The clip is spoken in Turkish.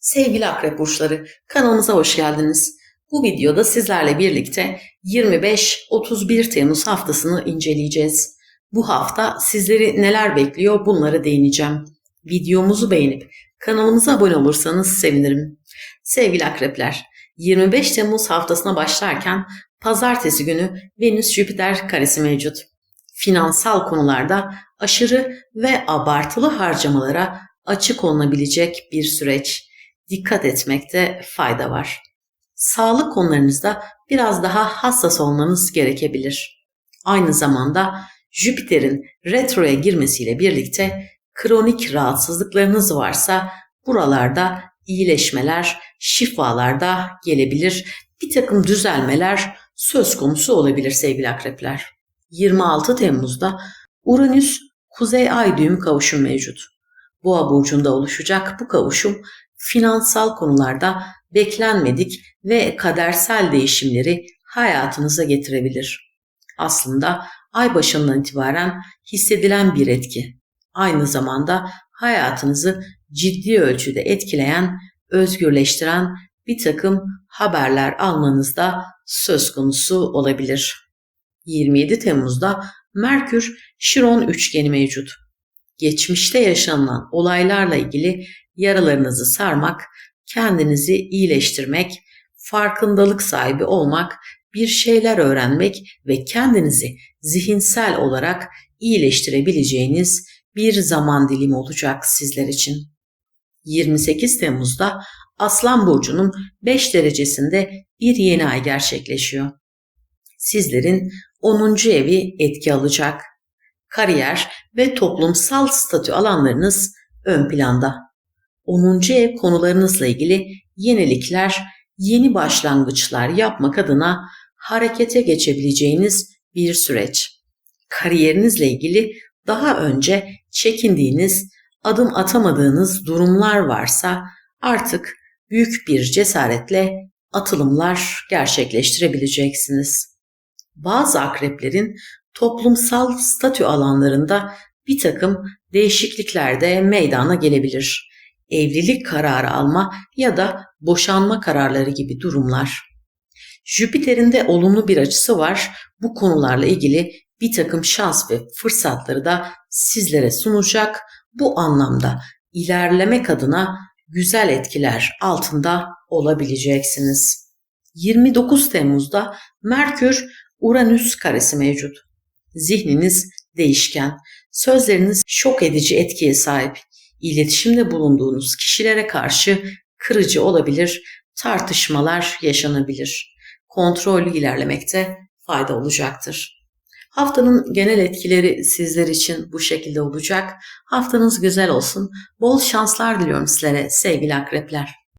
Sevgili akrep burçları, kanalımıza hoş geldiniz. Bu videoda sizlerle birlikte 25-31 Temmuz haftasını inceleyeceğiz. Bu hafta sizleri neler bekliyor bunlara değineceğim. Videomuzu beğenip kanalımıza abone olursanız sevinirim. Sevgili akrepler, 25 Temmuz haftasına başlarken pazartesi günü Venüs-Jüpiter karesi mevcut. Finansal konularda aşırı ve abartılı harcamalara açık olunabilecek bir süreç dikkat etmekte fayda var. Sağlık konularınızda biraz daha hassas olmanız gerekebilir. Aynı zamanda Jüpiter'in retroya girmesiyle birlikte kronik rahatsızlıklarınız varsa buralarda iyileşmeler, şifalar da gelebilir. Bir takım düzelmeler söz konusu olabilir sevgili akrepler. 26 Temmuz'da Uranüs Kuzey Ay düğüm kavuşum mevcut. Boğa burcunda oluşacak bu kavuşum finansal konularda beklenmedik ve kadersel değişimleri hayatınıza getirebilir. Aslında ay başından itibaren hissedilen bir etki. Aynı zamanda hayatınızı ciddi ölçüde etkileyen, özgürleştiren bir takım haberler almanızda söz konusu olabilir. 27 Temmuz'da Merkür Şiron üçgeni mevcut. Geçmişte yaşanılan olaylarla ilgili yaralarınızı sarmak, kendinizi iyileştirmek, farkındalık sahibi olmak, bir şeyler öğrenmek ve kendinizi zihinsel olarak iyileştirebileceğiniz bir zaman dilimi olacak sizler için. 28 Temmuz'da Aslan Burcu'nun 5 derecesinde bir yeni ay gerçekleşiyor. Sizlerin 10. evi etki alacak. Kariyer ve toplumsal statü alanlarınız ön planda. 10. ev konularınızla ilgili yenilikler, yeni başlangıçlar yapmak adına harekete geçebileceğiniz bir süreç. Kariyerinizle ilgili daha önce çekindiğiniz, adım atamadığınız durumlar varsa artık büyük bir cesaretle atılımlar gerçekleştirebileceksiniz. Bazı akreplerin toplumsal statü alanlarında bir takım değişiklikler de meydana gelebilir. Evlilik kararı alma ya da boşanma kararları gibi durumlar. Jüpiter'in de olumlu bir açısı var. Bu konularla ilgili bir takım şans ve fırsatları da sizlere sunacak. Bu anlamda ilerlemek adına güzel etkiler altında olabileceksiniz. 29 Temmuz'da Merkür Uranüs karesi mevcut. Zihniniz değişken, sözleriniz şok edici etkiye sahip. İletişimde bulunduğunuz kişilere karşı kırıcı olabilir, tartışmalar yaşanabilir. Kontrollü ilerlemekte fayda olacaktır. Haftanın genel etkileri sizler için bu şekilde olacak. Haftanız güzel olsun. Bol şanslar diliyorum sizlere sevgili akrepler.